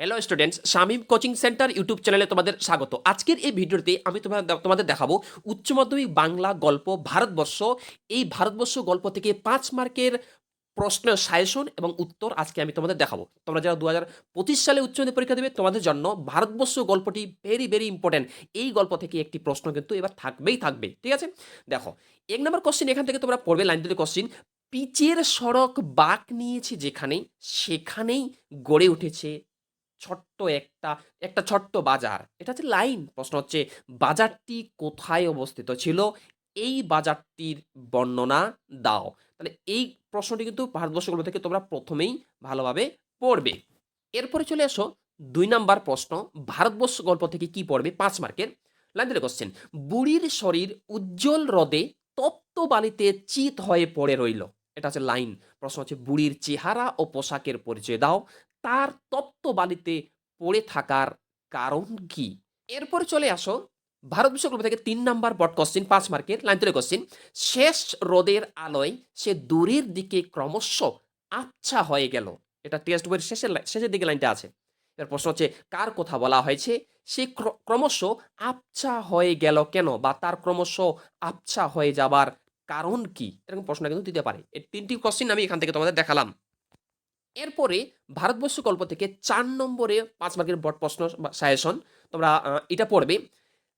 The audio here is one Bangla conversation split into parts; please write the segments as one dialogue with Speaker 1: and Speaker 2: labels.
Speaker 1: Hello students Shamim coaching centre YouTube চ্যানেলে তোমাদের স্বাগত। আজকের এই ভিডিওতে আমি তোমাদের দেখাবো উচ্চ মাধ্যমিক বাংলা গল্প ভারতবর্ষ। এই ভারতবর্ষ গল্প থেকে পাঁচ মার্কের প্রশ্ন সাজেশন এবং উত্তর আজকে আমি তোমাদের দেখাবো। তোমরা যারা দু হাজার পঁচিশ সালে উচ্চ মাধ্যমিক পরীক্ষা দেবে, তোমাদের জন্য ভারতবর্ষ গল্পটি ভেরি ভেরি ইম্পর্টেন্ট এই গল্প থেকে একটি প্রশ্ন কিন্তু এবার থাকবেই থাকবে, ঠিক আছে? দেখো, এক নম্বর কোশ্চেন এখান থেকে তোমরা পড়বে লাইন দুটি কোশ্চেন পিচের সড়ক বাঁক নিয়েছে যেখানে সেখানেই গড়ে উঠেছে ছোট্ট একটা একটা ছোট্ট বাজার। এটা হচ্ছে লাইন। প্রশ্ন হচ্ছে, বাজারটি কোথায় অবস্থিত ছিল? এই বাজারটির বর্ণনা দাও। তাহলে এই প্রশ্নটি কিন্তু ভারতবর্ষগুলো থেকে তোমরা প্রথমেই ভালোভাবে পড়বে। এরপরে চলে আসো, দুই নাম্বার প্রশ্ন, ভারতবর্ষ গল্প থেকে কি পড়বে? পাঁচ মার্কের লাইন দিলে কোশ্চেন বুড়ির শরীর উজ্জ্বল রদে তপ্ত বালিতে চিত হয়ে পড়ে রইল। এটা হচ্ছে লাইন। প্রশ্ন হচ্ছে, বুড়ির চেহারা ও পোশাকের পরিচয় দাও। তার তপ্ত বালিতে পড়ে থাকার কারণ কি? এরপরে চলে আসো ভারতবর্ষ গ্রুপ থেকে তিন নাম্বার বট কোশ্চিন পাঁচ মার্কের লাইন তুলে কোশ্চিন শেষ রোদের আলোয় সে দূরের দিকে ক্রমশ আচ্ছা হয়ে গেল। এটা টেস্ট বইয়ের শেষের শেষের দিকে লাইনটা আছে। এর প্রশ্ন হচ্ছে, কার কথা বলা হয়েছে? সে ক্রমশ আবছা হয়ে গেল কেন? বা তার ক্রমশ আবছা হয়ে যাবার কারণ কি? এরকম প্রশ্ন কিন্তু দিতে পারে। এই তিনটি কোশ্চিন আমি এখান থেকে তোমাদের দেখালাম। এরপরে ভারতবর্ষ গল্প থেকে চার নম্বরে পাঁচ মার্কের বট প্রশ্ন সাজেশন তোমরা এটা পড়বে।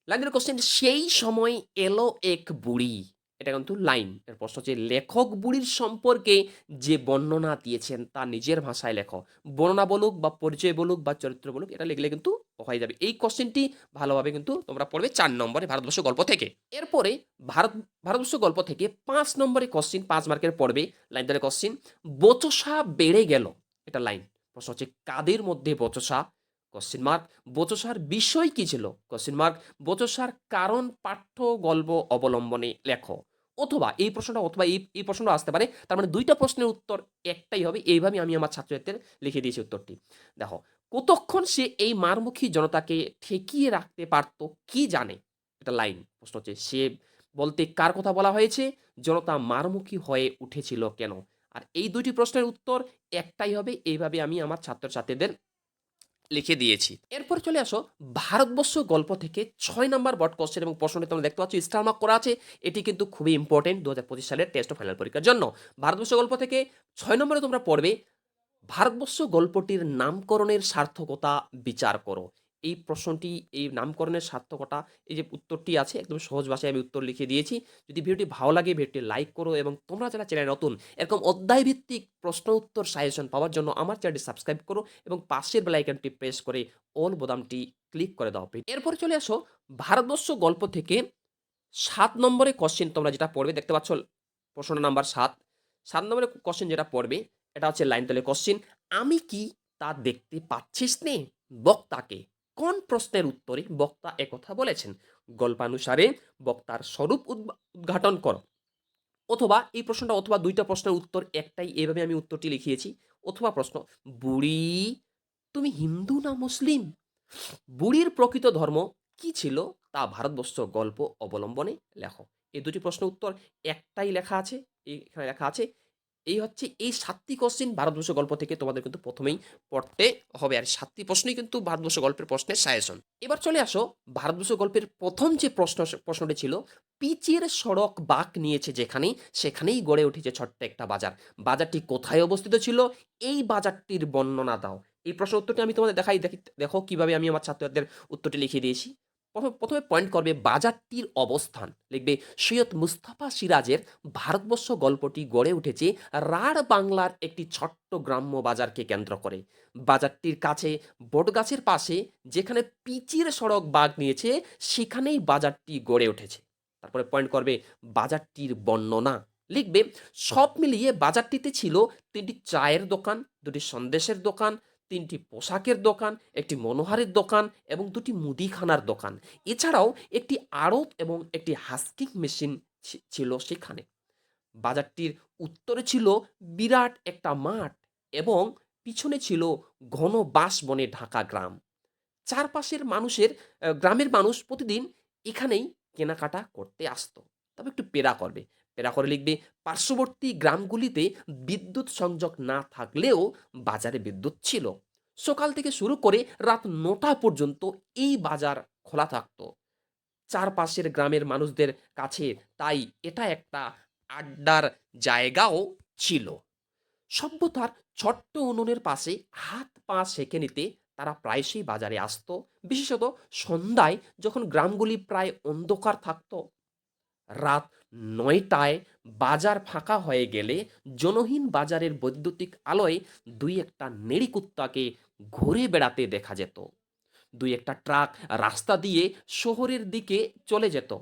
Speaker 1: লাইনের কোশ্চেন সেই সময় এলো এক বুড়ি। এটা কিন্তু লাইন এর প্রশ্ন হচ্ছে, লেখক বুড়ির সম্পর্কে যে বর্ণনা দিয়েছেন তা নিজের ভাষায় লেখো। বর্ণনা বলুক বা পরিচয় বলুক বা চরিত্র বলুক, এটা লিখলে কিন্তু হয়ে যাবে। এই কোশ্চেনটি ভালোভাবে কিন্তু তোমরা পড়বে চার নম্বরে ভারতবর্ষ গল্প থেকে। এরপরে ভারত, ভারতবর্ষ গল্প থেকে পাঁচ নম্বরে কোশ্চিন পাঁচ মার্কের পড়বে লাইন ধরে কোশ্চিন বচসা বেড়ে গেল। এটা লাইন। প্রশ্ন হচ্ছে, কাদের মধ্যে বচসা? কোশ্চিন মার্ক বচসার বিষয় কি ছিল? কোশ্চিন মার্ক বচসার কারণ পাঠ্য গল্প অবলম্বনে লেখো। অথবা এই প্রশ্নটা, অথবা এই এই প্রশ্নটা আসতে পারে। তার মানে দুইটা প্রশ্নের উত্তর একটাই হবে। এইভাবে আমি আমার ছাত্রছাত্রীদের লিখে দিয়েছি উত্তরটি। দেখো কতক্ষণ সে এই মারমুখী জনতাকে ঠেকিয়ে রাখতে পারত, কি জানে? এটা লাইন, প্রশ্ন হচ্ছে, সে বলতে কার কথা বলা হয়েছে? জনতা মারমুখী হয়ে উঠেছিল কেন? আর এই দুইটি প্রশ্নের উত্তর একটাই হবে এইভাবে আমি আমার ছাত্রছাত্রীদের লিখে দিয়েছি। এরপর চলে আসো, ভারতবর্ষ গল্প থেকে ছয় নম্বর বট কোশ্চেন এবং প্রশ্নটি তোমরা দেখতে পাচ্ছ স্টার মার্ক করা আছে। এটি কিন্তু খুবই ইম্পর্টেন্ট দু হাজার পঁচিশ সালের টেস্ট ও ফাইনাল পরীক্ষার জন্য। ভারতবর্ষ গল্প থেকে ছয় নম্বরে তোমরা পড়বে ভারতবর্ষ গল্পটির নামকরণের সার্থকতা বিচার করো। এই প্রশ্নটি, এই নামকরণের সার্থকতা, এই যে উত্তরটি আছে, একদম সহজ ভাষায় আমি উত্তর লিখে দিয়েছি। যদি ভিডিওটি ভালো লাগে, ভিডিওটি লাইক করো এবং তোমরা যারা চ্যানেল নতুন, এরকম অধ্যায় ভিত্তিক প্রশ্ন উত্তর সাজেশন পাওয়ার জন্য আমার চ্যানেলটি সাবস্ক্রাইব করো এবং পাশের বেল আইকনটি প্রেস করে অল বোতামটি ক্লিক করে দাও এরপরে চলে আসো ভারতবর্ষ গল্প থেকে সাত নম্বরে কোশ্চেন তোমরা যেটা পড়বে, দেখতে পাচ্ছ প্রশ্ন নাম্বার সাত। সাত নম্বরে কোশ্চেন যেটা পড়বে এটা হচ্ছে লাইন তলে কোশ্চেন আমি কি তা দেখতে পাচ্ছিস নে? বক্তাকে কোন প্রশ্নের উত্তরে বক্তা একথা বলেছেন? গল্পানুসারে বক্তার স্বরূপ উদ্ঘাটন করো। অথবা এই প্রশ্নটা অথবা দুইটা প্রশ্নের উত্তর একটাই এভাবে আমি উত্তরটি লিখিয়েছি। অথবা প্রশ্ন, বুড়ি, তুমি হিন্দু না মুসলিম? বুড়ির প্রকৃত ধর্ম কি ছিল তা ভারতবর্ষ গল্প অবলম্বনে লেখো। এই দুটি প্রশ্ন উত্তর একটাই লেখা আছে, এখানে লেখা আছে এই হচ্ছে এই সাতটি কোশ্চিন ভারতবর্ষ গল্প থেকে তোমাদের কিন্তু প্রথমেই পড়তে হবে। আর সাতটি প্রশ্নই কিন্তু ভারতবর্ষ গল্পের প্রশ্নের সাজেশন। এবার চলে আসো ভারতবর্ষ গল্পের প্রথম যে প্রশ্ন প্রশ্নটি ছিল, পিচের সড়ক বাঁক নিয়েছে যেখানে সেখানেই গড়ে উঠেছে ছোট্ট একটা বাজার। বাজারটি কোথায় অবস্থিত ছিল? এই বাজারটির বর্ণনা দাও। এই প্রশ্ন উত্তরটি আমি তোমাদের দেখাই। দেখি, দেখো কীভাবে আমি আমার ছাত্রদের উত্তরটি লিখে দিয়েছি। প্রথম- পয়েন্ট করবে বাজারটির অবস্থান। লিখবে, সৈয়দ মুস্তাফা সিরাজের ভারতবর্ষ গল্পটি গড়ে উঠেছে রাঢ় বাংলার একটি ছোট্ট গ্রাম্য বাজারকে কেন্দ্র করে। বাজারটির কাছে, বটগাছের পাশে, যেখানে পিচির সড়ক বাঘ নিয়েছে, সেখানেই বাজারটি গড়ে উঠেছে। তারপরে পয়েন্ট করবে বাজারটির বর্ণনা। লিখবে, সব মিলিয়ে বাজারটিতে ছিল তিনটি চায়ের দোকান, দুটি সন্দেশের দোকান তিনটি পোশাকের দোকান, একটি মনোহারের দোকান এবং দুটি মুদিখানার দোকান। এছাড়াও একটি আড়ত এবং একটি হাস্কিং মেশিন ছিল সেখানে। বাজারটির উত্তরে ছিল বিরাট একটা মাঠ এবং পিছনে ছিল ঘন বাঁশ বনে ঢাকা গ্রাম। চারপাশের মানুষের গ্রামের মানুষ প্রতিদিন এখানেই কেনাকাটা করতে আসতো। তবে একটু পেরা করবে। পেরা করে লিখবে, পার্শ্ববর্তী গ্রামগুলিতে বিদ্যুৎ সংযোগ না থাকলেও বাজারে বিদ্যুৎ ছিল। সকাল থেকে শুরু করে রাত নটা পর্যন্ত এই বাজার খোলা থাকতো। চারপাশের গ্রামের মানুষদের কাছে তাই এটা একটা আড্ডার জায়গাও ছিল। সভ্যতার ছোট্ট উনুনের পাশে হাত পা সেঁকে নিতে তারা প্রায়শই বাজারে আসতো। বিশেষত সন্ধ্যায় যখন গ্রামগুলি প্রায় অন্ধকার থাকত। রাত নয়টায় বাজার ফাঁকা হয়ে গেলে জনহীন বাজারের বৈদ্যুতিক আলোয় দুই একটা নেড়িকুত্তাকে ঘুরে বেড়াতে দেখা যেত। দুই একটা ট্রাক রাস্তা দিয়ে শহরের দিকে চলে যেত।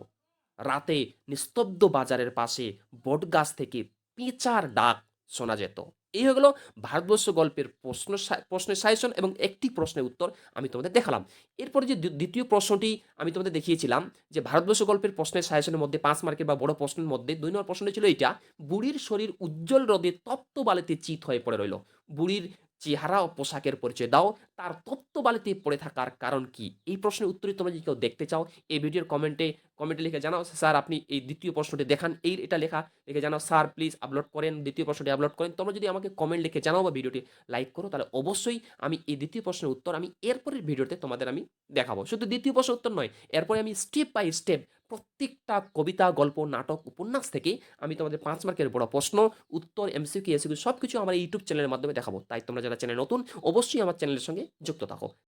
Speaker 1: রাতে নিস্তব্ধ বাজারের পাশে বটগাছ থেকে পেঁচার ডাক শোনা যেত। এই হয়ে গেল ভারতবর্ষ গল্পের প্রশ্ন প্রশ্নের সাজেশন এবং একটি প্রশ্নের উত্তর আমি তোমাদের দেখালাম। এরপরে যে দ্বি- দ্বিতীয় প্রশ্নটি আমি তোমাদের দেখিয়েছিলাম যে ভারতবর্ষ গল্পের প্রশ্নের সাজেশনের মধ্যে পাঁচ মার্কের বা বড় প্রশ্নের মধ্যে দুই নম্বর প্রশ্নটি ছিল এটা বুড়ির শরীর উজ্জ্বল রোদে তপ্ত বালিতে চিত হয়ে পড়ে রইল। বুড়ির চেহারা ও পোশাকের পরিচয় দাও, তার তপ্ত বালিতে পড়ে থাকার কারণ কি? এই প্রশ্নের উত্তরই তোমরা যদি কেউ দেখতে চাও, এই ভিডিওর কমেন্টে কমেন্টে লিখে জানাও, স্যার আপনি এই দ্বিতীয় প্রশ্নটি দেখান। এই এটা লেখা, লিখে জানাও, স্যার প্লিজ আপলোড করেন, দ্বিতীয় প্রশ্নটি আপলোড করেন। তোমরা যদি আমাকে কমেন্ট লিখে জানাও বা ভিডিওটি লাইক করো, তাহলে অবশ্যই আমি এই দ্বিতীয় প্রশ্নের উত্তর আমি এরপরের ভিডিওতে তোমাদের আমি দেখাবো। শুধু দ্বিতীয় প্রশ্নের উত্তর নয়, এরপরে আমি স্টেপ বাই স্টেপ প্রত্যেকটা কবিতা, গল্প, নাটক, উপন্যাস থেকে আমি তোমাদের পাঁচ মার্কের বড় প্রশ্ন, উত্তর এমসিকিউ এসিকিউ সব কিছু আমার ইউটিউব চ্যানেলের মাধ্যমে দেখাবো। তাই তোমরা যারা চ্যানেল নতুন, অবশ্যই আমার চ্যানেলের সঙ্গে যুক্ত থাকো।